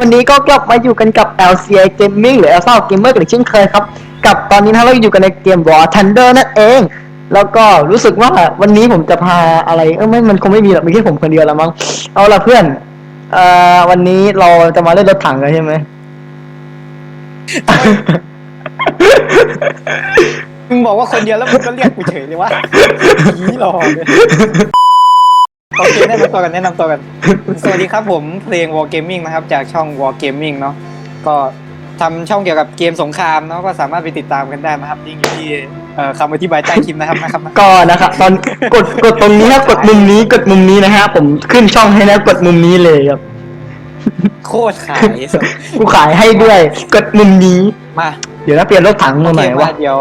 วันนี้ก็กลับมาอยู่กันกับ LCI Gaming หรือ Alpha Gamer กันอีกเช่นเคยครับ กับตอนนี้นะเราอยู่กันในเกม War Thunder นั่นเอง แล้วก็รู้สึกว่าวันนี้ผมจะพาอะไร เออไม่ มันคงไม่มีหรอกมีแค่ผมคนเดียวละมั้ง เอาละเพื่อน เอ่อ วันนี้เราจะมาเล่นรถถังกันใช่ไหม มึงบอกว่าคนเดียวแล้วมึงก็เรียกกูเฉยเลยว่าผีหลอกเลยโอเคแนะนำตัวกันแนะนำตัวกัน สวัสดีครับผมเพลง War Gaming นะครับ จากช่อง War Gaming เนาะก็ทำช่องเกี่ยวกับเกมสงครามเนาะก็สามารถไปติดตามกันได้นะครับลิงก์อยู่ที่เอ่อคำอธิบายใต้คลิปนะครับนะครับนะก็นะครับตอนกดกดตรงนี้ครับกดมุมนี้กดมุมนี้นะฮะผมขึ้นช่องให้แล้วกดมุมนี้เลยครับโคตรขายสุดกูขายให้ด้วย กดมุมนี้มา เดี๋ยวนะเปลี่ยนรถถังโอมาเคใหม่มาวะ เดี๋ยว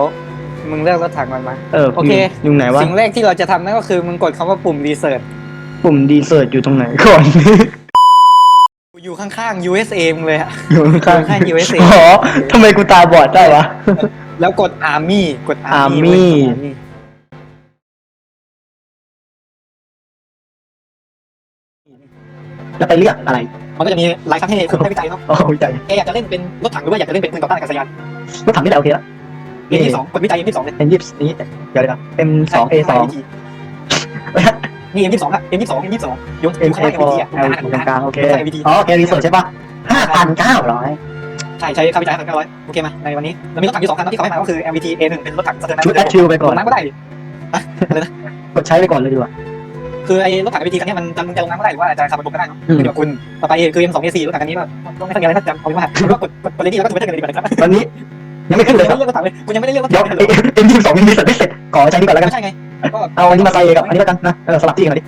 มึงเลือกรถถังมันมาเออโอเคอยู่ไหนวะสิ่งแรกที่เราจะทำนั่นก็คือมึงกดคำว่าปุ่ม research ปุ่มดีเซิร์ชอยู่ตรงไหนก่อน อยู่ข้างๆ USA มึงเลยอะอยู่ข้างข้าง USA อ๋อทำไมกูตาบอดได้วะ แล้วกด Army กด Army Army เว้ยกด Army แล้วไปเลือกอะไร มันก็จะมีหลายครั้งให้คุณได้วิจัยเนาะอ๋อใจแกอยากจะเล่นเป็นรถถังหรือว่าอยากจะเล่นเป็นปืนต่อต้านอากาศยานรถถังนี่แหละโอเคละ เอ็มที่สองกดวิจัยเอ็มที่สองเลยเป็นยี่สิบนี้เดี๋ยวเลยครับ M สอง A สองนี่เอ็มที่สองอะเอ็มที่สองเอ็มที่สองยกอ M ยู่ข้าง A ล่าง four เอ็มทีอะ L อยู่ตรงกลางโอเคใช่ MVT อ๋อโอเครีเสิร์ชใช่ปะห้าพันเก้าร้อยใช่ใช้ค่าวิจัยพันเก้าร้อยโอเคมาในวันนี้เรามีรถถังอยู่สองคันนะที่เขาให้มาก็คือ MVT A1 เป็นรถถังสเตอร์ชุดแอดชิลไปก่อนลงน้ำก็ได้ดิกดใช้ไปก่อนเลยดีกว่าคือไอ้รถถัง MVT คันนี้มันจะมึงจะลงน้ำก็ได้หรือว่าจะขับบนบกก็ได้เนาะอืมเดี๋ยวคุณต่อไปคือ M2 A4 รถถังคันนี้ก็ก็ไม่ค่อยมีอะไรถ้าจำเอาไว้ว่าก็กดกดกดเลยดีแล้วก็ถูกไปเท่ากันเลยดีกว่านะครับตอนนี้ ยังไม่ขึ้นเลยยังครับไม่เลือกรถถังเลยคุณยังไม่ได้เลือกรถเดี๋ยวถังเลยเอ็มยี่สิบสองยังรีเสิร์ชไม่เสร็จขอใช้นี่ก่อนแล้วกัน ไม่ใช่ไงก็เอาอันนี้มาใส่กับ อันนี้แล้วกันนะเออสลับที่กันดิ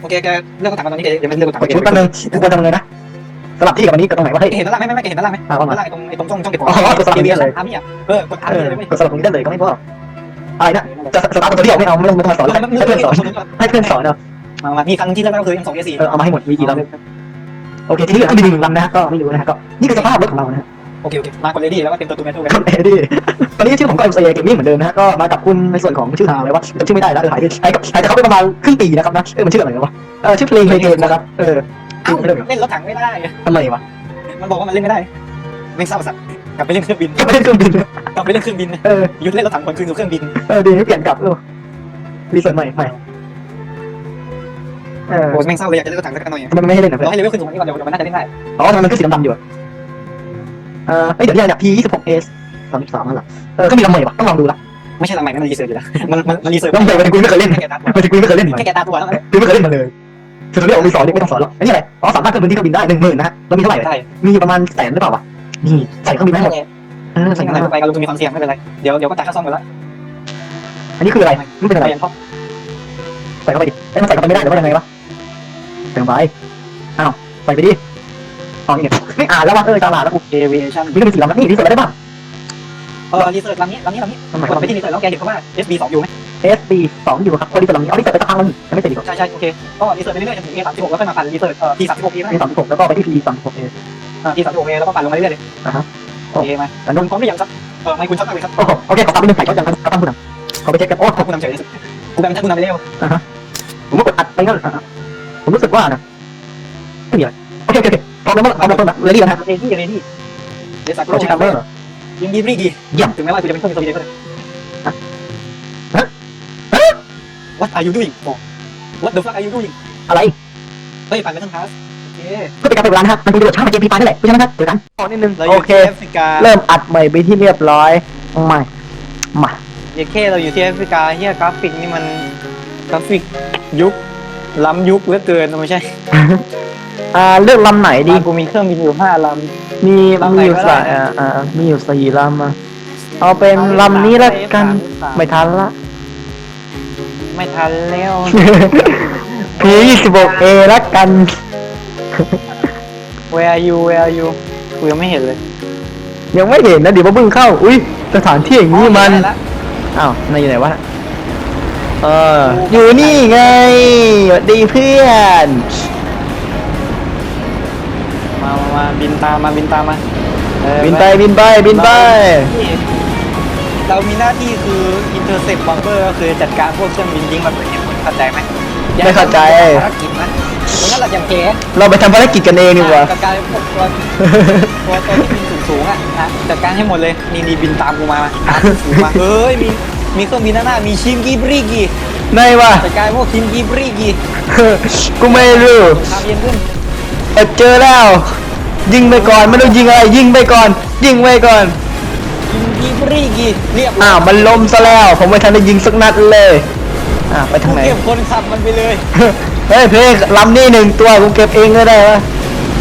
โอเคแกเลือกรถถังตอนนี้แกยังไม่เลือกรถถังกดชุดแป๊บนึงกูควรทำไงนะ สลับที่กับอันนี้กับตรงไหนวะเฮ้ยเห็นด้านล่างไหมไม่ไม่เห็นด้านล่างไหมอ่าว่ามาด้านล่างตรงไอ้ตรงช่องช่องเก็บของอ๋อกดสลับอย่างนี้เลยอาร์มี่อะเออกดอาร์เอมี่อเลยเว้ยกดสลับตรงนี้ได้เลยก็ไม่พออะไรนะ จะสตาร์ทตัวเดียวไม่เอาไม่ต้องมาสอนแล้วให้เพื่อนสอนให้เพื่อนสอนเนาะมามามีครั้งที่เลือกได้ก็คือ M2 A4 เออเอามาให้หมดมีกี่ลำโอเคที่เหลือก็มีหนึ่งลำนะฮะก็ไม่รู้นะฮะก็นี่คือสภาพรถของเรานะฮะ โอเคโอเคมากดเลดี้แล้วก็เต็มตัวตูแมนทูกันก็เอดี้ตอนนี้ชื่อผมก็เอ็มซีเกมมิ่งเหมือนเดิมนะฮะก็มากับคุณในส่วนของชื่อทางอะไรวะจำชื่อไม่ได้แล้วเออหายไปหายกับหายจากเขาไปประมาณครึ่งปีนะครับนะเออมันชื่ออะไรวะเออชื่อเพลงเพลงเกมนะครับเออเอ้าเล่นรถถังไม่ได้ทำไมวะมันบอกว่ามันเล่นไม่ได้ไม่เศร้าสัตว์กลับไปเล่นเครื่องบินไม่ได้เครื่องบินกลับไปเล่นเครื่องบินเออหยุดเล่นรถถังคนคืนสู่เครื่องบินเออดีไม่เปลี่ยนกลับเออรีเสิร์ชใหม่ใหม่เออโอ้แม่งเศร้าเลยอยากจะเล่นรถถังสักหน่อยทำไมมันไม่ให้เล่นอะเพื่เราอนให้เลเวลขึ้นสูงกว่านี้ก่อนเดี๋ยวมันน่าจะเล่นได้อ๋อทำไมมันขึ้นสีดำๆอยู่อะ เออเอ้ยเดี๋ยวเนี่ยเนี่ย P ยี่สิบหก S สามสิบสามนั่นแหละเออก็มีลำใหม่ปะต้องลองดูละไม่ใช่ลำใหม่นั่นมันรีเสิร์ชอยู่แล้วมันมันมันรีเสิร์ชลำใหม่มันกูไม่เคยเล่นแค่แกตามันกูไม่เคยเล่นแค่แกตาตัวแล้วกูไม่เคยเล่นมาเลยคือตอนนี้ผมมีสอนเด็กไม่ต้องสอนหรอกอันนี้อะไรอ๋อสามารถเพิ่มพื้นที่เครื่องบินได้หนึ่งหมื่นนะฮะแล้วมีเท่าไหร่ได้มีประมาณแสนหรือเปล่าวะนี่ใส่เครื่องบินได้หมดเออใส่ใส่เครื่องอะไรบินไปการลงทุนมีความเสี่ยงไม่เป็นไรเดี๋ยวเดี๋ยวก็จ่ายค่าซ่อมกันละอันนี้คืออะไรนี่เป็นอะไรไปยันท็อปใส่เข้าไปดิเอ้ยมันใส่เข้าไปไม่ได้หรือว่ายังไงวะใส่เข้าไปอ้าวใส่ไปดิ อ๋อนี่ไงไม่อ่านแล้ววะเออตาลาดแล้วกูเอเวชั่นมีเรื่องสีดำแล้วนี่รีเสิร์ชได้ป่ะเออรีเสิร์ชลำนี้ลำนี้ลำนี้ทำไมกดไปที่รีเสิร์ชแล้วแกเห็นเขาว่า SB สองอยู่ไหม SB สองอยู่ครับพอดีกำลังนี้เอารีเสิร์ชไปสักพักนึงยังไม่เสร็จอีกใช่ใช่โอเคก็รีเสิร์ชไปเรื่อยๆจนถึง A สามสิบหกแล้วค่อยมาปั่นรีเสิร์ชเอ่อ T สามสิบหก A ได้มีสามสิบหกแล้วก็ไปที่ P สามสิบหกเอเอ่อ T สามสิบหก A แล้วก็ปั่นลงมาเรื่อยๆเลยอ่าฮะโอเคมาแล้วคุนุ่ณนพร้อมหรือยังครับเออไม่คุณชอบมากเลยครับโอ้โหโอเคขอตามไปหนึ่งใส่ก็ยังครับตั้งผู้นำขอไปเช็คกันโอ้ขอบคุณนำเฉยเลยกูกลายเป็นท่านผู้นำไปเร็วผมก็กดอัดไปงั้นอะผมรู้สึกว่านะไม่มีอะไรโอเคโอเค โอเคพร้อมแล้วมั้งพร้อมแล้วพร้อมแล้วเรดี้แล้วนะเรดี้เรดี้เดสักโลเราเช็คคัมเบอร์ยิงดีรีดีเยี่ยมถึงแม้ว่ากูจะเป็นเครื่องบินตัวเดียวก็ได้ What are you doing What the fuck are you doing อะไร เฮ้ยปั่นไปทั้งคลาสโอเคก็เป็นการเปิดร้านนะครับมันเป็นประโยชน์ช่างในเกมพีฟานั่นแหละเพราะฉะนั้นครับเปิดร้านขอนิดนึง เราอโอยู่เค ที่แอฟริกาเริ่มอัดใหม่ไปที่เรียบร้อยมามาเยเคเราอยู่ที่แอฟริกาเฮียกราฟิกนี่มันกราฟิกยุคล้ำยุคเหลือเกินไม่ใช่ อ่าเลือกลำไหนดี ดีกูมีเครื่องบินอยู่ห้าล มีลำไหนมีอยู่ก็ได้สายอ่าอ่ามีอยู่สี่ลำอะเอาเป็นำลำนี้ละกันไม่ไม่ทันละไม่ทันแล้ว พียี่สิบหกเอละกัน Where are you Where are you กูยังไม่เห็นเลยยังไม่เห็นนะ เดี๋ยวมาเพิ่งเข้า อุ้ยสถานที่อย่างนี้มันอ๋อได้ละอ้าวนายอยู่ไหนวะ เออ อยู่นี่ไงสวัสดีเพื่อน มามามาบินตามมาบินตามมาเออบินไปบินไปบินไปนี่เรามีหน้าที่คือ intercept bomber ก็คือจัดการพวกเครื่องบินยิงระเบิดเนี่ยมึงเข้าใจไหมไม่เข้าใจ ภารกิจนะเพราะงั้นเราจะแพ้เราไปทำภารกิจกันเองดีกว่า จัดการพวกตัวตัวตัวที่บินสูงๆอะนะจัดการให้หมดเลยนี่นี่บินตามกูมามาตามกูมาเฮ้ยมีมีเครื่องบินหน้าหน้ามีชิมกีบริกีในว่าจัดการพวกชิมกีบริกีกูไม่รู้ ทำเย็นขึ้นเออเจอแล้ว ยิงไปก่อนไม่ต้องยิงอะไรยิงไปก่อน ยิงไปก่อนชิมกีบริกีเรียบร้ยอ้าวมันล้มซะแล้ว ผมไม่ทันได้ยิงสักนัดเลยอ่าไปทางไหนเก็บคนขับมันไปเลยเฮ้ยเพลงลำนี่หนึ่งตัวกูเก็บเองก็ได้วะ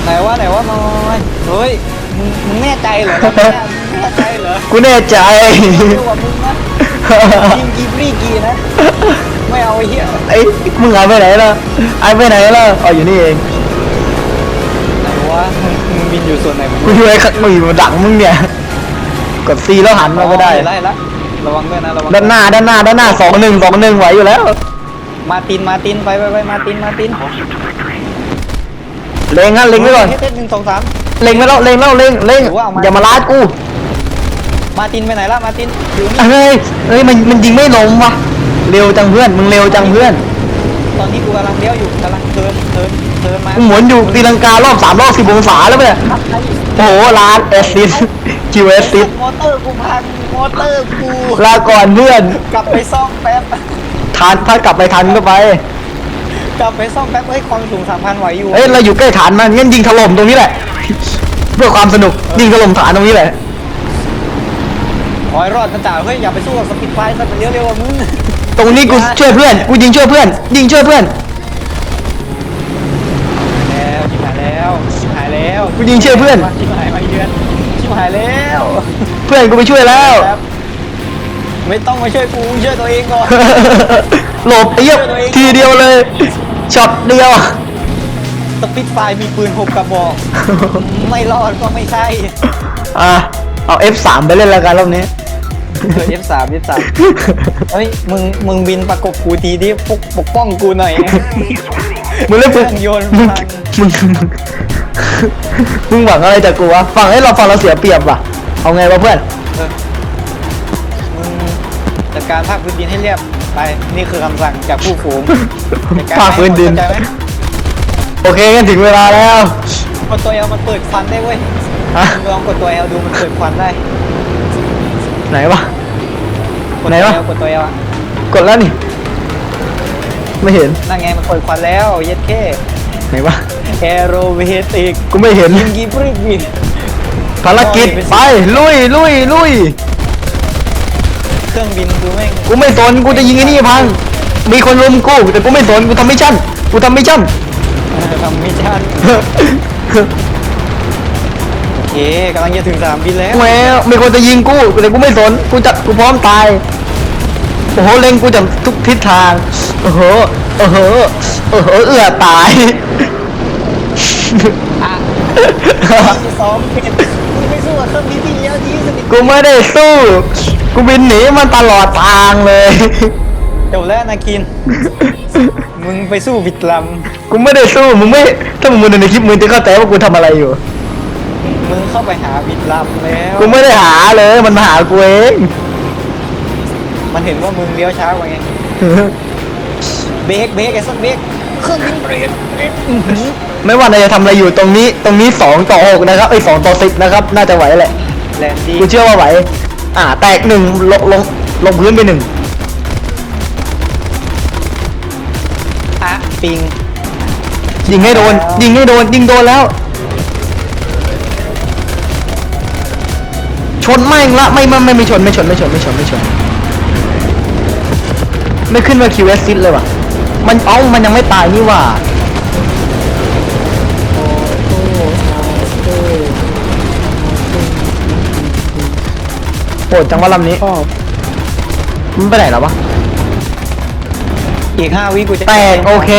ไหนว่าไหนว่านอนเฮ้ยมึงมึงแน่ใจเหรอมึงแน่มึงแน่ใจเหรอกูแน่ใจดูว่ามึงนะยิงกีบริกีนะไม่เอาไอ้เหี้ยไอ้มึงหายไปไหนล่ะไอ้ไปไหนล่ะอ๋ออยู่นี่เองไหนว่ามึงมึง บินอยู่ส่วนไหนมึงกูอยู่ไอ้ขัดมึงอยู่ดักมึงเนี่ย กดซีแล้วหันมาก็ได้ ไล่ละระวังด้วยนะระวังด้านหน้าด้านหน้าด้านหน้าสองหนึ่งสองหนึ่งไหวอยู่แล้ว มาตินมาตินไปไปไปมาตินมาตินเล็งฮะเล็งไว้ก่อน เฮ้ยหนึ่งสองสาม เล็งไว้แล้วเล็งแล้วเล็งเล็งหรือว่าเอามา อย่ามาลาดกูมาตินไปไหนละมาตินอยู่นี่เฮ้ยเฮ้ยมันมันยิงไม่ลงวะเร็วจังเพื่อนมึงเร็วจังเพื่อน ตอนนี้กูกำลังเลี้ยวอยู่กำลังเทิร์นเทิร์น เทิร์นมากูหมุนอยู่ตีลังการอบสามรอบสิบองศาแล้วเนี่ยโอ้โหลานแอสซิสคิวแอสซิสมอเตอร์กูพังมอเตอร์กูลาก่อนเพื่อนกลับไปซ่อมแป๊บทันถ้ากลับไปทันก็ไป กลับไปซ่อมแป๊บเฮ้ยความสูงสามพันไหวอยู่เฮ้ยเราอยู่ใกล้ฐานมันงั้นยิงถล่มตรงนี้แหละ เพื่อความสนุกยิงถล่มฐานตรงนี้แหละขอให้รอดนะจ่าเฮ้ยอย่าไปสู้กับสปิดไฟซะมันเลี้ยวเร็วกว่ามึงตรงนี้กูช่วยเพื่อนกูยิงช่วยเพื่อน ยิงช่วยเพื่อน แล้วกูยิงช่วยเพื่อน ชิบหายมาเยือนชิบหายแล้วเพื่อนกูไปช่วยแล้ว ครับไม่ต้องมาช่วยกูช่วยตัวเองก่อน หลบไอ้เหี้ยทีเดียวเลยช็อตเดียว สปิดไฟมีปืนหกกระบอก ไม่รอดก็ไม่ใช่ อะเอา F3 ไปเล่นแล้วกันรอบนี้ เออ F3 F3 เฮ้ยมึงมึงบินประกบกูทีที่ปกปกป้องกูหน่อยมึงเล่นเคปืรื่นองยนต์มึงพังมึงมึงมึงหวังอะไรจากกูวะฝั่งให้เราฝั่งเราเสียเปรียบว่ะ เอาไงวะเพื่อน เออมึงจัดการภาคพื้นดินให้เรียบไปนี่คือคำสั่งจากผู้ฝูงจัดกรภาคพื้นดิน เข้าใจไหมโอเคงั้นถึงเวลาแล้ว กดตัวเอลมันเปิดควันได้เว้ยฮะ มึงลองกดตัวเอลดูมันเปิดควันได้ ไหนวะ กดไหนตัววะเอลกดตัวเอลอะกดแล้วนี่ ไม่เห็น นั่นไงมันเปิดควันแล้วเย็ดแค่ไหนวะ แอโรเวติกกูไม่เห็น ยิงกีบริบินภารกิจไป ลุยลุยลุยเครื่องบินดูแม่งกูไม่สนกูจะยิงไอ้นี่ให้พัง มีคนรุมกู แต่กูไม่สนกูทำมิชชั่นกูทำมิชชั่น เออทำมิชชั่นโอ เคกำลังจะถึงสนามบินแล้ว แหมมีคนจะยิงกูแต่กูไม่สนกูจะกูพร้อมตายโอ้โหเล็งกูจากทุกทิศทางโอ้โหโอ้โหโอ้โหเอื้อตายอะที่สองเป็นมึงไม่สู้กับเครื่องบินที่เลี้ยวดีที่สุดกูไม่ได้สู้ กูบินหนีมันตลอดทางเลย จบแล้วนาคิน มึงไปสู้บิดลกูไม่ได้สู้มึงไม่ถ้ามึงดูในคลิปมึงจะเข้าใจว่ากูทำอะไรอยู่ำ มึงเข้าไปหาบิดลำแล้วกูไม่ได้หาเลยมันมาหากูเอง มันเห็นว่ามึงเลี้ยวช้ากว่าไงเบรกเบรกไอ้สักเบรกเครื่องบินเบรกเบรกอื้อหือไม่ว่านายจะทำอะไรอยู่ตรงนี้ ตรงนี้สองต่อหกนะครับไอ้สองต่อสิบนะครับ น่าจะไหวแหละ แลนดี้กูเชื่อว่าไหว อ่า แตกหนึ่งลงลงลงพื้นไปหนึ่งอะปิงยิงให้โดน ยิงให้โดน ยิงโดนแล้ว ชนแม่งละไม่ไม่ไม่ไม่ชนไม่ชนไม่ชนไม่ชนไม่ชน ไม่ขึ้นมาคิวเอสซิเลยว่ะ มันเอ้ามันยังไม่ตายนี่หว่าโหดจังว่าลำนี้มันไปไหนแล้ววะ อีกห้าวิกูจะแตกโอเค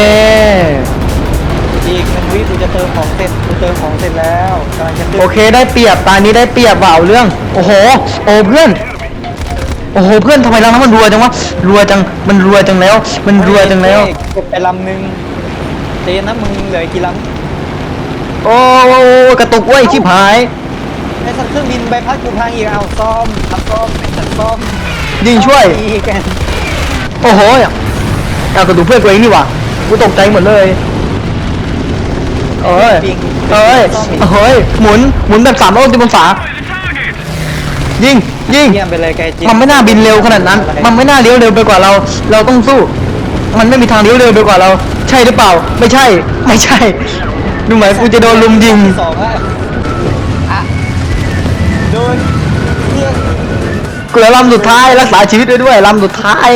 อีกหนึ่งวิกูจะเติมของเสร็จกูเติมของเสร็จแล้วกำลังจะขึ้นโอเคได้เปรียบตานี้ได้เปรียบว่าเอาเรื่อง โอ้โห โอ้เพื่อน โอ้โหเพื่อนทำไมเราน้ำมันรัวจังวะรัวจังมันรัวจังแล้ว มันรัวจังแล้วเก็บไปลำหนึ่งเตนะมึงเหลืออีกกี่ลโอ้โหกระตุกเว้ยชิบหายไอ้สัตว์เครื่องบินใบพัดกูพังอีกเอาซ่อมทำซ่อมไอ้สัตว์ซ่อมยิงช่วย อีกกันโอ้โหเอากระดูกเพื่อนตัวเองนี่หว่ากูตกใจหมดเลย เอ้ยเอ้ยเฮ้ยหมุนหมุนแบบสามร้อยสิบองศายิงยิงเยี่ยมไปเลยไกจิมันไม่น่าบินเร็วขนาดนั้น มันไม่น่าเลี้ยวเร็วไปกว่าเรา เราต้องสู้ มันไม่มีทางเลี้ยวเร็วไปกว่าเรา ใช่หรือเปล่า ไม่ใช่ ไม่ใช่ ดูเหมือนกูจะโดนลุมยิงสองอะอะโดนเพื่อนกูเหลือลำสุดท้ายรักษาชีวิตไว้ด้วยลำสุดท้าย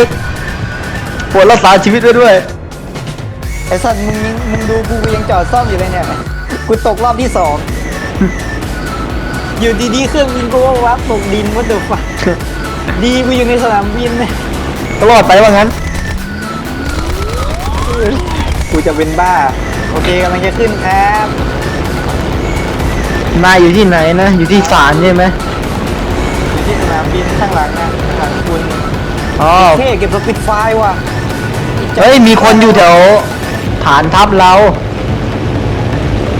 ปวดรักษาชีวิตไว้ด้วย ไอ้สัตว์มึงยังมึงดูกูกูยังจอดซ่อมอยู่เลยเนี่ย กูตกรอบที่สอง อยู่ดีๆเครื่องบินกูก็วับตกดินวัดเดือฟัดีกูอยู่ในสนามบินเนี่ยก็รอดไปว่างั้น กูจะเป็นบ้า โอเคกำลังจะขึ้นครับนายอยู่ที่ไหนนะ อยู่ที่ศาลใช่ไหมอยู่ที่สนามบินข้างหลังนะข้างหลังคุณอ๋อเท่เก็บสปิดไฟล์ว่ะ เฮ้ย มีคนอยู่แถว ฐานทัพเรา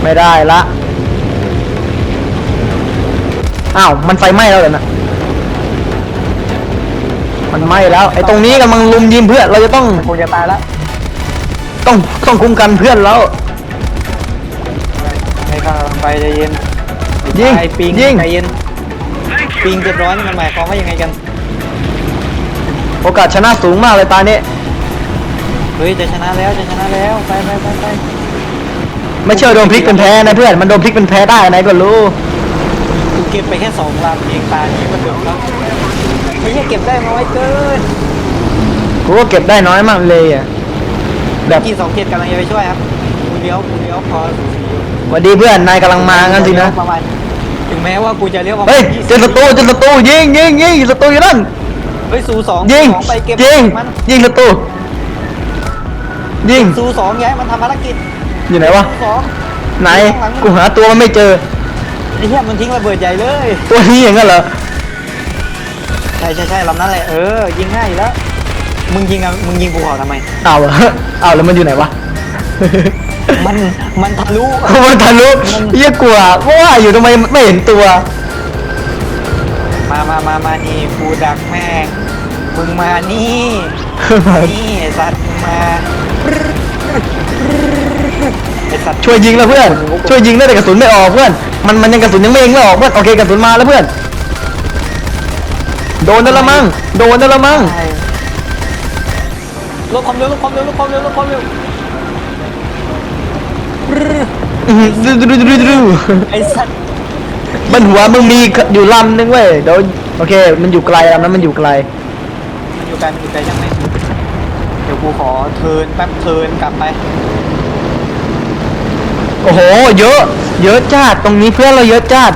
ไม่ได้ละอ้าวมันไฟไหม้แล้วเหรอนะมันไหม้แล้ว ไอ้ตรงนี้กำลังลุมยิงเพื่อนเราจะต้องคงจะตายแล้วต้องต้องคุ้มกันเพื่อนแล้วไม่กำลังไปใจเย็นยิงไอ้ปิงยิงใจเย็นปิงเจ็ดร้อยนี่มันหมายความว่ายังไงกัน โอกาสชนะสูงมากเลยตานี้เฮ้ยจะชนะแล้วจะชนะแล้วไปไปไปไปไม่เชื่อโดนพลิกเป็นแพ้นะเพื่อนมันโดนพลิกเป็นแพ้ได้ไหนก็รู้กูเก็บไปแค่สองลำเองตานี้มันเดือดแล้วไม่ใช่เก็บได้น้อยเกินกูก็เก็บได้น้อยมากเลยอะแบบที่สองเจ็ดกำลังจะไปช่วยครับกูเลี้ยวกูเลี้ยวพอสูสีอยู่สวัสดีเพื่อนนายกำลังมางั้นสินะประมาณถึงแม้ว่ากูจะเลี้ยวประมาเฮ้ณยยี่เจอศัตรูเจอศัตรูยิงยิงยิงศัตรูอยู่นั่นเฮ้ยสูสองยิงสองไปเก็บยิงมันยิงศัตรู ยิงสูสองย้ายมันทำภารกิจอยู่ไหนวะสูสองไหนกูหาตัวมันไม่เจอไอ้เหี้ยมันทิ้งระเบิดใหญ่เลย ตัวนี้อย่างนั้นเหรอใช่ใช่ใช่ลำนั้นแหละเออยิงง่ายอยู่แล้วมึงยิงอะมึงยิงภูเขาทำไมเอาเหรอเอาแล้วมันอยู่ไหนวะมันมันทะลุมันทะลุเยี่ยกลัวว่าอยู่ทำไมไม่เห็นตัว มามามามานี่กูดักแม่งมึงมานี่นี่ไอ้สัตว์มึงมา ไอ้สัตว์ช่วยยิงแล้วเพื่อน ช่วยยิงได้แต่กระสุนไม่ออกเพื่อน มันมันยังกระสุนยังไม่ยิงไม่ออกเพื่อน โอเคกระสุนมาแล้วเพื่อน โดนได้ละมั้ง โดนได้ละมั้งใช่ลดความเร็วลดความเร็วลดความเร็วลดความเร็วอื้อหือดูดูดูดูดูไอ้สัตว์บนหัวมึงมีอยู่ลำนึงเว้ยเดี๋ยวโอเค มันอยู่ไกลลำนั้นมันอยู่ไกล มันอยู่ไกลมันอยู่ไกลจังไหนเดี๋ยว กูขอเทิร์นแป๊บเทิร์นกลับไป โอ้โห เยอะ เยอะจัดตรงนี้เพื่อนเราเยอะจัด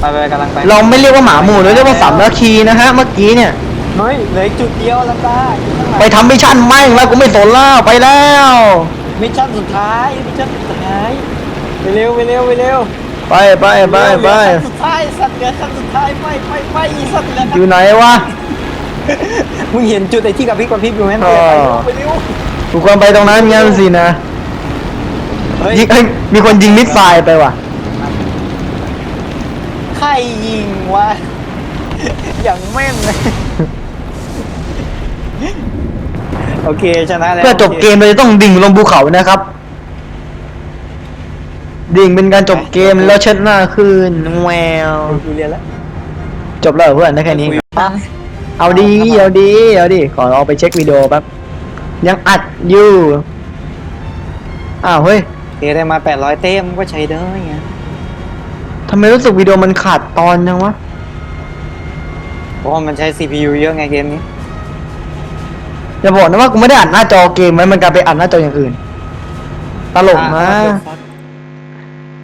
ไปไปกำลังไปเราไม่เรียกว่าหมาหมู่เราเรียกว่าสามนาคีนะฮะเมื่อกี้เนี่ย เฮ้ยเหลืออีกจุดเดียวแล้วตาอยู่ข้างหลังไปทำมิชชั่นแม่งแล้วกูไม่สนแล้วไปแล้ว มิชชั่นสุดท้ายมิชชั่นสุดท้ายไปเร็วไปเร็วไปเร็วไปไปไปไปเหลือขั้นสุดท้ายสัตว์เหลือขั้นสุดท้ายไปไปไปอีสัตว์เหลืออขั้นยู่ไหนวะ มึงเห็นจุดไอ้ที่กับพริบกับพริบอยู่ไหมอ๋อไปเร็วกูควรไปตรงนั้นงั้นสินะเฮ้ยยิงเอ้ยมีคนยิงมิสไซล์ไปว่ะ ใครยิงวะ อย่างแม่นเลยโอเคชนะแล้วเพื่อจบเกมเราจะต้องดิ่งลงภูเขานะครับ ดิ่งเป็นการจบเกมแล้วเช็ดหน้าคืนแววกูเรียนแล้วจบแล้วเหรอเพื่อนได้แค่นี้ เอาดีเอาดีเอาดีขอเอาไปเช็ควิดีโอแป๊บยังอัดอยู่อ้าวเฮ้ยเอได้มา 800 เต็มก็ใช้ได้ไงทำไมรู้สึกวิดีโอมันขาดตอนจังวะเพราะว่ามันใช้ CPU เยอะไงเกมนี้ อย่าบอกนะว่ากูไม่ได้อัดหน้าจอเกมไหมมันกลายไปอัดหน้าจออย่างอื่น ตลกนะ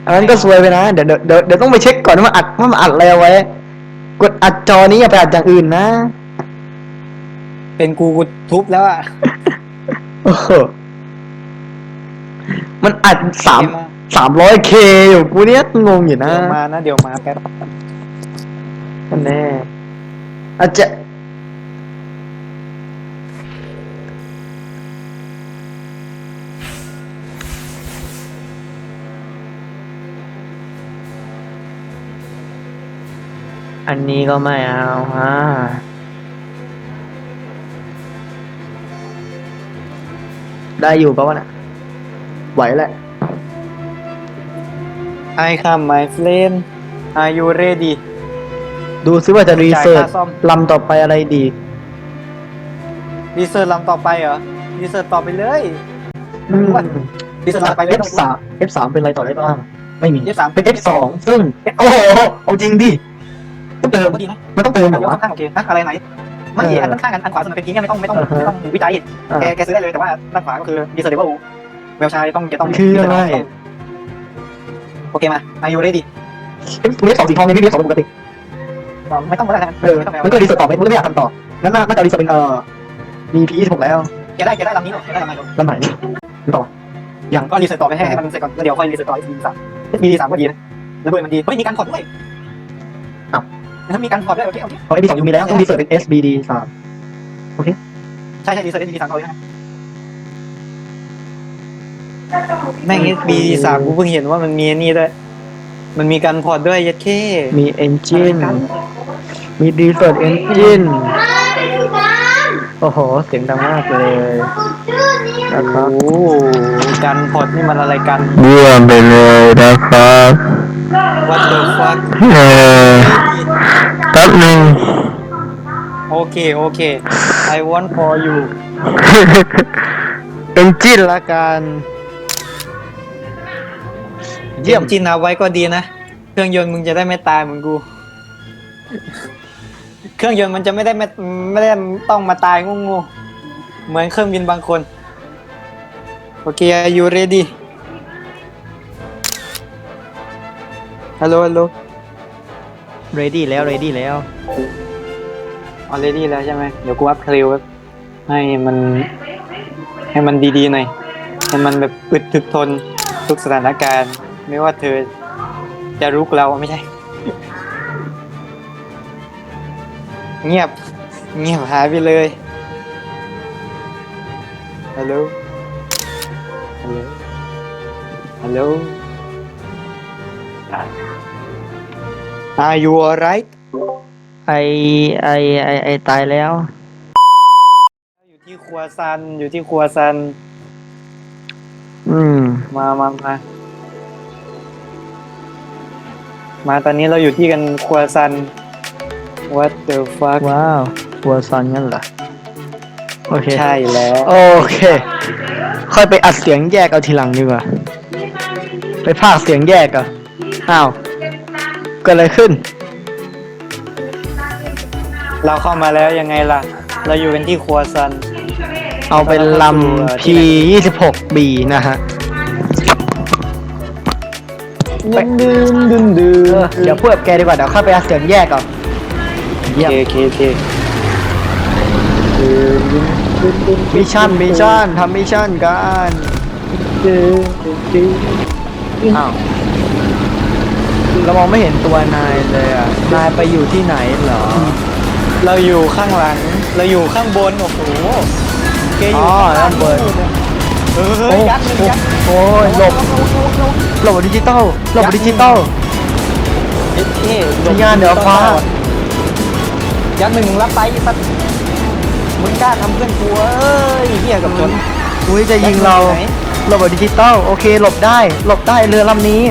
อันนั้นก็ซวยไปนะเดี๋ยวเดี๋ยวเดี๋ยวเดี๋ยวต้องไปเช็คก่อนว่ามันอัดว่ามันอัดอะไรเอาไว้ กดอัดจอนี้อย่าไปอัดอย่างอื่นนะ เป็นกูกูทุบแล้วอะโอ้โหมันอัดสามเกมอะสามร้อยเคอยู่กูเนี้ยงงอยู่นะเดี๋ยวมานะเดี๋ยวมาแป๊บอันแน่อาจจะอันนี้ก็ไม่เอาฮะ ได้อยู่ปะวะน่ะไหวแหละ I come my friend Are you ready ดูซิว่าจะรีเสิร์ชจ่ายค่าซ่อมลำต่อไปอะไรดี รีเสิร์ชลำต่อไปเหรอ รีเสิร์ชต่อไปเลยอืมรีเสิร์ชต่อไปเลย F สาม F สามเป็นอะไรต่อได้บ้าง ไม่มี F3 เป็น F สองซึ่ง โอ้โห เอาจริงดิ ต้องเติมก็ดีนะมันต้องเติมเหรอเดี๋ยววะข้างๆโอเคนะอะไรไหน ไม่เอออัอันข้างๆกันอันขวาสุดมันเป็นพรีเมียมไม่ต้องไม่ต้องไม่ต้องวิจัยอ่าแกแกซื้อได้เลยแต่ว่าด้านขวาก็คือดีเซอร์เดเบิลเวลชายต้องแกต้องคืออะไรโอเคมา Are you ready เอ๊ะตัวนี้สองสีทองเนี่ยไม่มีสองปกติไม่ต้องก็ได้นะเออไม่ต้องมันก็รีเสิร์ชต่อไปมันก็ไม่อยากทำต่องั้นน่าน่าจะรีเสิร์ชเป็นเอ่อมี P ยี่สิบหกแล้วแกได้แกได้ลำนี้หรอแกได้ลำไหนหรอลำไหนต่อยังก็รีเสิร์ชต่อไปให้ให้มันเสร็จก่อนแล้วเดี๋ยวค่อยรีเสิร์ชต่ออีกทีสามมีดีสามก็ดีนะแล้วด้วยมันดีเฮ้ยมีการพอร์ตด้วย แล้วมีการพอร์ตด้วยโอเคโอเคเอา FB สองยูมีแล้วต้องรีเสิร์ชเป็น SBD สามใช่ใช่รีเสิร์ชดีสามเอาเลยนะแม่ง SB สามกูเพิ่งเห็นว่ามันมีนี่ด้วย มันมีการพอร์ตด้วยยัดเข้มี Engine มี Research Engine โอ้โห เสียงดังมากเลยนะครับโอ้การพอร์ตนี่มันอะไรกันเยี่ยมไปเลยนะครับ What the fuck เออแป๊บหนึ่งโอเคโอเค I want for you เอนจินละกันเยี่ยมจินเอาไว้ก็ดีนะ เครื่องยนต์มึงจะได้ไม่ตายเหมือนกู เครื่องยนต์มันจะไม่ได้ไม่ไม่ได้ต้องมาตายงูๆเหมือนเครื่องบินบางคน โอเค are you ready ฮัลโหลฮัลโหล ready แล้ว ready แล้ว ออ ready แล้วใช่ไหมเดี๋ยวกูอัพเคลวให้มัน ให้มันดีๆหน่อยให้มันแบบอึดถึกทนทุกสถานการณ์ ไม่ว่าเธอจะรุกเราไม่ใช่ เงียบ เงียบหายไปเลยฮัลโหลฮัลโหลฮัลโหล Are you alright ไอไอไอไอตายแล้ว อยู่ที่ครัวซันอยู่ที่ครัวซันอืม มามามามาตอนนี้เราอยู่ที่กันครัวซัน What the fuck ว้าวหัวซันงั้นเหรอ โอเค ใช่แล้ว โอเค ค่อยไปอัดเสียงแยกเอาทีหลังดีกว่า ไปพากย์เสียงแยกอะอ้าว เกิดอะไรขึ้น เราเข้ามาแล้วยังไงล่ะ เราอยู่กันที่ครัวซัน เอาเป็นลำ P 2 6 B นะฮะดึงดึงดึงดึเออเดี๋ยวพูดกับแกดีกว่า เดี๋ยวเข้าไปอัดเสียงแยกก่อนโอเยี่ยมเคโอเคโอเคมิชชั่นมิชชั่นทำมิชชั่นกันอ้าว เรามองไม่เห็นตัวนายเลยอะ นายไปอยู่ที่ไหนเหรอ เราอยู่ข้างหลัง เราอยู่ข้างบน โอ้โหแกออ๋ยู่อข้างล่างด้านบนเออโอ้ยัดหนึ่งยัดโอ้ยหลบ หลบดิจิตอล หลบดิจิตอลเอ๊ะเอ๊ะทะยานเหนือฟ้า ยัดหนึ่งมึงรับไปไอ้สัตว์มึงกล้าทำเพื่อนกูเอ้ยเฮียกับจนอุ้ยจะยิงเรายัดหนึ่งไหนหลบแบบดิจิตอล โอเค หลบได้ หลบได้เรือลำนี้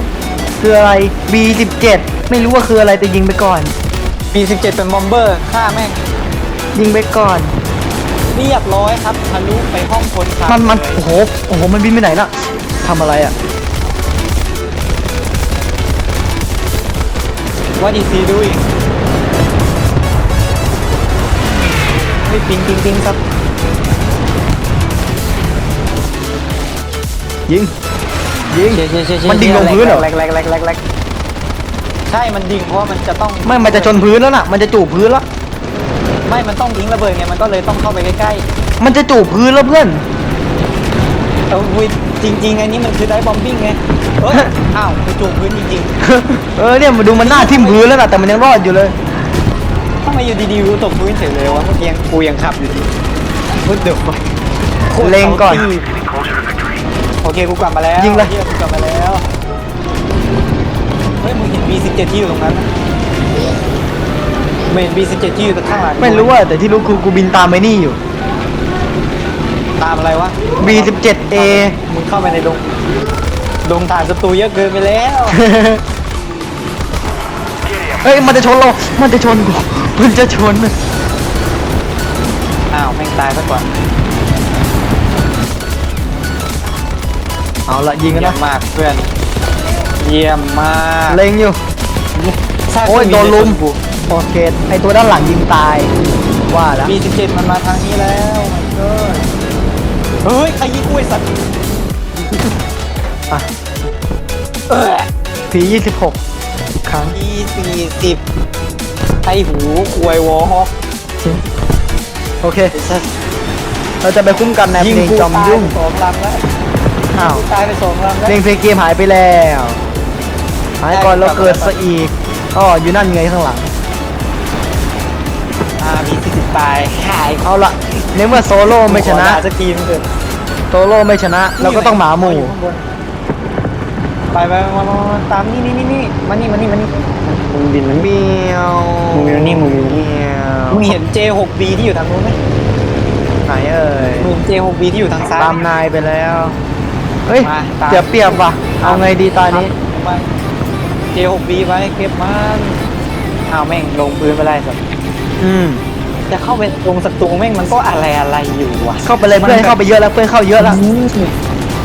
คืออะไร B17 ไม่รู้ว่าคืออะไรแต่ยิงไปก่อนปีสิบเจ็ดเป็นมอมเบอร์ฆ่าแม่งยิงไปก่อน เรียบร้อยครับทะลุไปห้องคนขับมันมันเลยโอ้โหโอ้โหมันบินไปไหนน่ะทำอะไรอะ ว่าดีซีดูอีกไม่ปิงปิงปิงครับ ยิง ยิงเชี่ยเชี่ยเชี่ยเชี่ยมันดิ่งลงพื้นเหรอแรกแรกแรกแรกแรกใช่มันดิ่งเพราะว่ามันจะต้องไม่มันจะชนพื้นแล้วน่ะ มันจะจูบพื้นแล้วไม่มันต้องทิ้งระเบิดไงมันก็เลยต้องเข้าไปใกล้มันจะจูบพื้นแล้วเพื่อน ๆแต่วิจริงๆไอ้นี่มันคือได้บอมบิ้งไงเฮ้ย อ้าวกูจูบพื้นจริงเออเนี่ยมันดูมันหน้าทิ่มพื้นแล้วน่ะแต่มันยังรอดอยู่เลย ๆทำไมอยู่ดีๆกูตกพื้นเฉยเลยวะเมื่อกี้ยังกูยังขับอยู่ดีพุดเดือดเล็งก่อน โอเคกูกลับมาแล้วยิงเลย หี้กูกลับมาแล้วเฮ้ยมึงเห็น B17 ที่อยู่ตรงนั้นไหมเมน B17 ที่อยู่ข้างหลังไม่รู้ว่าแต่ที่รู้คือกูบินตามไอ้นี่อยู่ ตามอะไรวะ B17A มึงเข้าไปในดงดงฐานศัตรูเยอะเกินไปแล้ว เฮ้ยมันจะชนเรา มันจะชนกู มันจะชน อ้าวแม่งตายซะก่อน เอาละยิงกันเยี่ยนะมมากเพื่อน เยี่ยมมากเล็งอยู่ถ้าโอ้ยเคโดรื่นงลุมในกูโอเคไอตัวด้านหลังยิงตายว่าแล้ว B17 มันมาทางนี้แล้วเฮ้ยใครยิงกูไอ้สัตว์อะเออผียี่สิบหกครั้ง B40 ไอหูควยวอฮอกโอเคเราจะไปคุ้มกันในเพยิงลงกูจอมตายยุ่งไปสองลำแล้ว อ้าวกูตายไปสองลำแล้วเพลงเพลงเกมหายไปแล้วหายก่อนเราเกิดซะอีกอ๋ออยู่นั่นไงข้างหลัง อ่า B40 ตายหายเอาละในเมื่อโซโล่ไม่ชนะขอด่าสักทีนึงเถอะโซโล่ไม่ชนะ เราก็ต้องหมาหมู่ไปไปมามามาตามนี่นี่นี่นี่มานี่มานี่มานี่มึงบินมันเมียวมึงอยู่นี่มึงอยู่นี่เมียวมึงเห็น J6B ที่อยู่ทางนู้นไหมไหนเอ่ยมึงเห็น J6B ที่อยู่ทางซ้ายตามนายไปแล้ว เฮ้ยมาตาม เสียเปรียบว่ะ เอาไงดีตอนนี้ ไป J6B ไว้เก็บมันอ้าวแม่งลงปืนไปไล่สัตว์อืม จะเข้าไปตรงศัตรูแม่งมันก็อะไรอะไรอยู่วะเข้าไปเลยเพื่อนเข้าไปเยอะแล้วเพื่อนเข้าเยอะแล้ว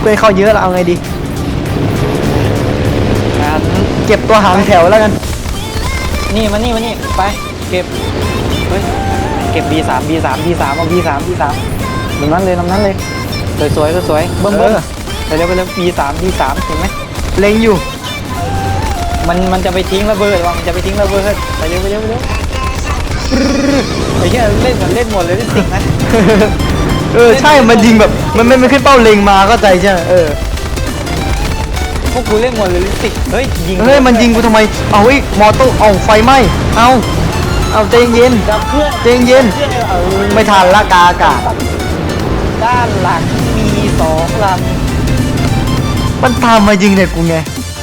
เพื่อนเข้าเยอะแล้วเอาไงดี งั้นเก็บตัวหางแถวแล้วกัน นี่มานี่มานี่ไปเก็บเฮ้ยเก็บ B3 B3 B3 เอา B3 B3 ลำนั้นเลยลำนั้นเลยสวยสวยสวยๆเบิ้มเบิ้มเออ ไปเร็วไปเร็ว B3 B3 เห็นไหมเล็งอยู่ มันมันจะไปทิ้งระเบิดว่ะมันจะไปทิ้งระเบิดไปเร็วไปเร็วไปเร็วไอ้เหี้ยเล่นเหมือนเล่นหมดเลยที่สิงนะเออใช่มันยิงแบบมันไม่ไม่ขึ้นเป้าเล็งมาเข้าใจใช่ไหมเออพวกกูเล่นหมดเลยลิสิกเฮ้ยยิงเฮ้ยมันยิงกูทำไมเอาเฮ้ยมอเตอร์เอาไฟไหม้เอาเอาใจเย็นดับเครื่องใจเย็นเครื่องเออไม่ทันละกาอากาศด้านหลังมีสองล มันตามมายิงเนี่ยกูไง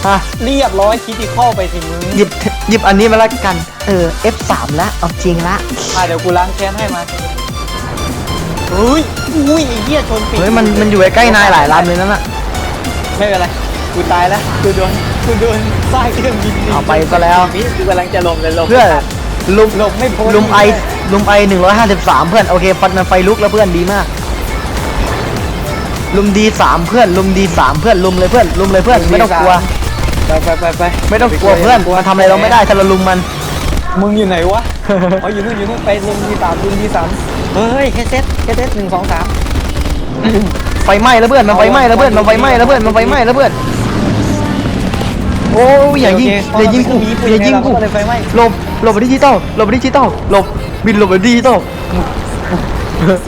ฮะำเรียบร้อยคิดที่เข้าไปสิมึงหยิบหยิบอันนี้มาละกัน เออ F3 ละเอาจริงละอะเดี๋ยวกูล้างแค้นให้มาเฮ้ยอุ้ยไอ้เหี้ยชนปิดเฮ้ยมันมันอยู่ใกล้ๆนายหลายลำเลยนั่นน่ะไม่เป็นไรกูตายแล้วกูโดนกูโดนสร้างเครื่องบินเอาไปซะแล้วนี่กูกำลังจะลงเลยลงเพื่อนลุมลงไม่พ้นลุมไอลุมไอหนึ่งร้อยห้าสิบสามเพื่อนโอเคฟันมันไฟลุกแล้วเพื่อนดีมาก ลุมดีสามเพื่อนลุมดีสามเพื่อนลุมเลยเพื่อนลุมเลยเพื่อนไม่ต้องกลัว ไปไปไปไปไม่ต้องกลัวเพื่อนมันทำอะไรเราไม่ได้ถ้าเราลุมมัน มึงอยู่ไหนวะ อ๋ออยู่นู่นอยู่นู่นไปลงที่สามลงที่สามเฮ้ยแคสเซ็ตแคสเซ็ตหนึ่งสองสามไฟไหม้แล้วเพื่อนมันไฟไหม้แล้วเพื่อนมันไฟไหม้แล้วเพื่อนมันไฟไหม้แล้วเพื่อนโอ้ยอย่ายิงอย่ายิงกูอย่ายิงกูเลยไฟไหม้หลบหลบไปดิจิตอลหลบไปดิจิตอลหลบบินหลบไปดิจิตอล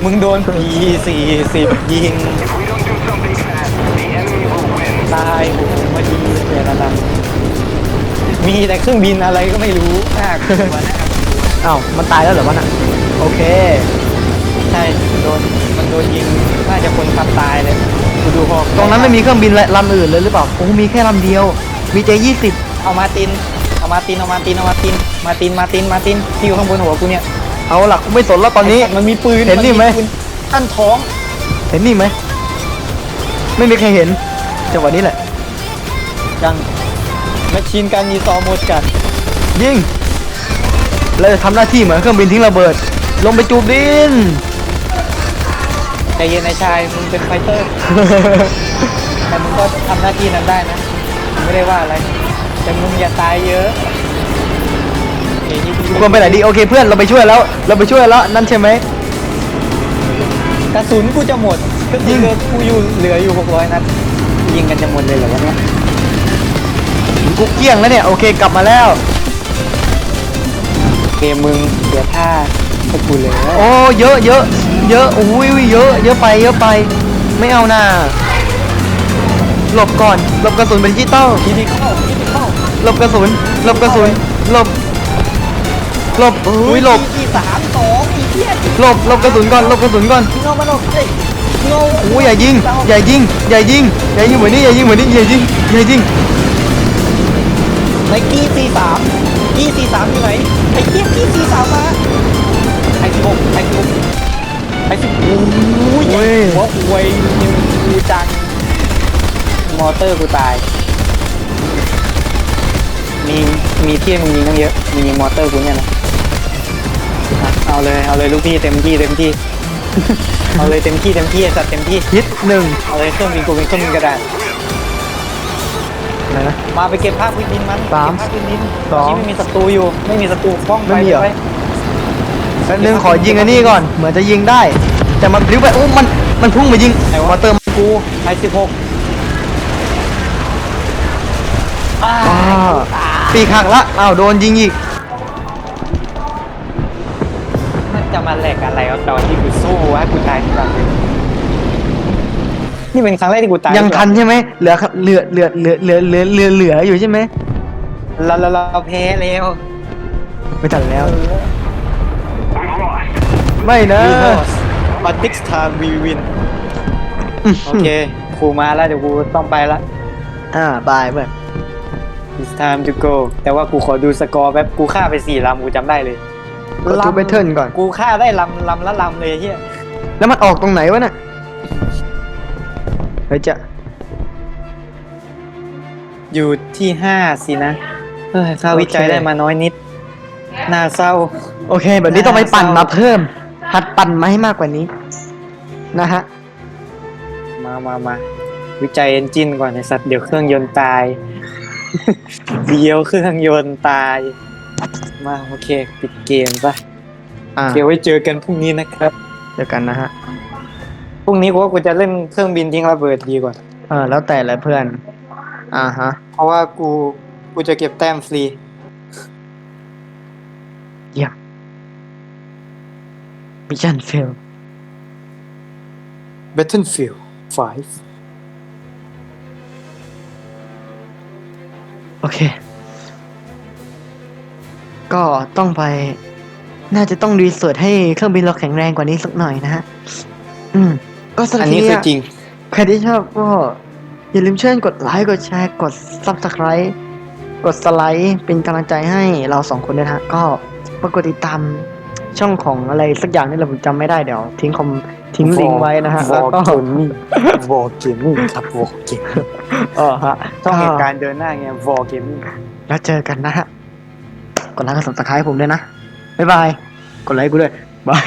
มึงโดนพีสี่สิบยิง ตายโหมาดีเสียระดับมีแต่เครื่องบินอะไรก็ไม่รู้น่ากลัวน่ากลัวอ้าวมันตายแล้วเหรอวะน่ะโอเค ใช่โดนมันโดนยิงน่าจะคนขับตายเลยกูดูพอตรงนั้นไม่มีเครื่องบินลำอื่นเลยหรือเปล่าโอ้มีแค่ลำเดียวมีเจยี่สิบเอามาตินเอามาตินเอามาตินเอามาตินมาตินมาตินมาตินที่อยู่ข้างบนหัวกูเนี่ยเอาล่ะกูไม่สนแล้วตอนนี้มันมีปืนเห็นนี่ไหมปืท่านท้อง เห็นนี่ไหมไม่มีใครเห็น จังหวะนี้แหละยังแมชชีนการยีซอโมดกันยิงเราจะทำหน้าที่เหมือนเครื่องบินทิ้งระเบิด ลงไปจูบดิน ใจเย็นนายชายมึงเป็นไฟเตอร์ แต่มึงก็ทำหน้าที่นั้นได้นะไม่ได้ว่าอะไร แต่มึงอย่าตายเยอะเฮ้ยนี่ทุกคนไปไหนดีโอเคเพื่อนเราไปช่วยแล้ว เราไปช่วยแล้วนั่นใช่ไหม กระสุนกูจะหมดก็คือกูอยู่เหลืออยู่600นัด ยิงกันจะหมดเลยเหรอวะเนี่ยกูเกลี้ยงแล้วเนี่ย โอเคกลับมาแล้วเกมมึงเดี๋ยวท่าให้กูเลยโอ้เยอะเยอะเยอะโอ้ยเยอะเยอะไปเยอะไป ไม่เอาน่าหลบก่อนหลบกระสุนเป็นดิจิตอลทีนี้เข้าทีนี้เข้าหลบกระสุนหลบกระสุนหลบหลบอุ้ยหลบที่สามสองอีเทียหลบหลบกระสุนก่อนหลบกระสุนก่อนเงามันออกเอ้ยเงา โอ้ยอย่ายิงอย่ายิงอย่ายิงอย่ายิงเหมือนนี้อย่ายิงเหมือนนี้อย่ายิงอย่ายิงไนกี้สี่สามพี่สี่สามอยู่ไหนไอ้เหี้ยพี่สี่สามมาไอ้สิบหกไอ้สิบหกไอ้สิบโอ้ยใหญ่หัวอวยนิวกูจังมอเตอร์กูตายมีมีที่ให้มึงยิงตั้งเยอะมียิงมอเตอร์กูเนี่ยนะอะเอาเลยเอาเลยลูกพี่เต็มที่เต็มที่ เอาเลยเต็มที่เต็มที่จัดเต็มที่ฮิตหนึ่งเอาเลยเครื่องบินกูเป็นเครื่องบินกระดาษอะไรนะ มาไปเก็บภาพพื้นดินมันสามเก็บภาพพื้นดินสอง ที่ไม่มีศัตรูอยู่ไม่มีศัตรูป้องไปไม่มีเหรอ ไปแป๊บนึงขอยิงอันนี้ก่อน เหมือนจะยิงได้ แต่มันพลิ้วไปโอ้มัน มันพุ่งมายิงมอเตอร์มันกูไอสิบหกอ้าอ่า ปีกหักละอ้าวโดนยิงอีก มาแหลกอะไรเอาตอนที่กูสู้ให้กูตายที่แบบนี่เป็นครั้งแรกที่กูตายยังทันใช่ไหมเหลือเหลือเหลือเหลือเหลือเหลือเหลือเหลืออยู่ใช่ไหมเราเราเราแพ้แล้วไม่ทันแล้ว ไม่นะมาติกสตาร์วีวินโอเคครูมาแล้วเดี๋ยวกูต้องไปละอ่าบายเพื่อน it's time to go แต่ว่ากูขอดูสกอร์แบบกูฆ่าไปสี่ลำกูจำได้เลย กดทูเบเทิลก่อน กูฆ่าได้ลำลำละลำเลยเฮียแล้วมันออกตรงไหนวะน่ะเฮ้ยจะอยู่ที่ห้าสินะเฮ้ยค่าวิจัยได้มาน้อยนิด น่าเศร้า โอเค แบบนี้ต้องไปปั่นมาเพิ่ม หัดปั่นมาให้มากกว่านี้ นะฮะ มามามา วิจัยเอนจินก่อนไอสัตว์เดี๋ยวเครื่องยนต์ตาย เดี๋ยวเครื่องยนต์ตาย มาโอเค ปิดเกมซะอ่าเดี๋ยวไว้เจอกันพรุ่งนี้นะครับเจอกันนะฮะพรุ่งนี้กูว่ากูจะเล่นเครื่องบินทิ้งระเบิดดีกว่า เออ แล้วแต่ละเพื่อน อ่าฮะ เพราะว่ากูกูจะเก็บแต้มฟรีเยี่ยมมิชชั่นเฟล Battlefield 5โอเค ก็ต้องไป น่าจะต้องรีเสิร์ชให้เครื่องบินเราแข็งแรงกว่านี้สักหน่อยนะฮะ อืม ก็สำหอัรันบนี้ทีคือเนี้ยจริง ใครที่ชอบก็ อย่าลืมช่วยกดไลค์กดแชร์กด subscribe กดสไลด์เป็นกำลังใจให้เราสองคนด้วยนะฮะ ก็ปรากฏติดตามช่องของอะไรสักอย่างนี่แหละผมจำไม่ได้เดี๋ยว ทิ้งคอมทิ้งลิงก์ไว้นะฮะแล้วก็วอลเกมมิ่งวอลเกมมิ่งครับวอลเกมเออฮะช่องเหตุก็การณ์เดินหน้าไงวอลเกมมิ่ง แล้วเจอกันนะฮะ กดไลค์กดซับสไครต์ผมด้วยนะ บ๊ายบาย กดไลค์กูด้วยบาย